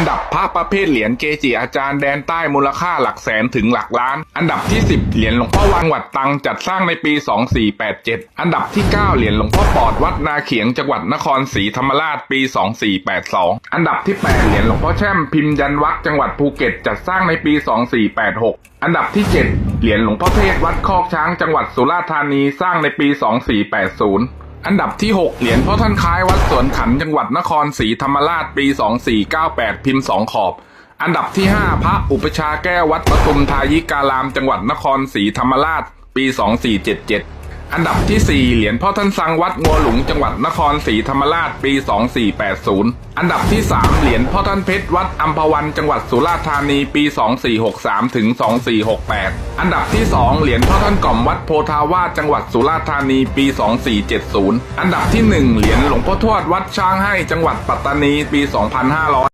อันดับพระประเภทเหรียญเกจิอาจารย์แดนใต้มูลค่าหลักแสนถึงหลักล้าน อันดับที่ 10 เหรียญหลวงพ่อวังวัดตังจัดสร้างในปี 2487 อันดับที่ 9 เหรียญหลวงพ่อปอดวัดนาเขียงจังหวัดนครศรีธรรมราชปี 2482 อันดับที่ 8 เหรียญหลวงพ่อแช่มพิมพ์ยันวักจังหวัดภูเก็ตจัดสร้างในปี 2486 อันดับที่ 7 เหรียญหลวงพ่อเทศวัดคอกช้างจังหวัดสุราษฎร์ธานีสร้างในปี 2480 อันดับที่ 6 เหรียญพ่อท่านคล้ายวัดสวนขันจังหวัดนครศรีธรรมราชปี 2498 พิมพ์ 2 ขอบ อันดับที่ 5 พระอุปชาแก้ววัดปทุมทายิการามจังหวัดนครศรีธรรมราชปี 2477 อันดับที่ 4 เหรียญพ่อท่านสังวัดงัวหลุงจังหวัดนครศรีธรรมราชปี 2480 อันดับที่ 3 เหรียญพ่อท่านเพชรวัดอัมพวันจังหวัดสุราษฎร์ธานีปี 2463ถึง2468 อันดับที่ 2 เหรียญพ่อท่านก่อมวัดโพธาวาสจังหวัดสุราษฎร์ธานีปี 2470 อันดับที่ 1 เหรียญหลวงพ่อทวดวัดช้างให้จังหวัดปัตตานีปี 2500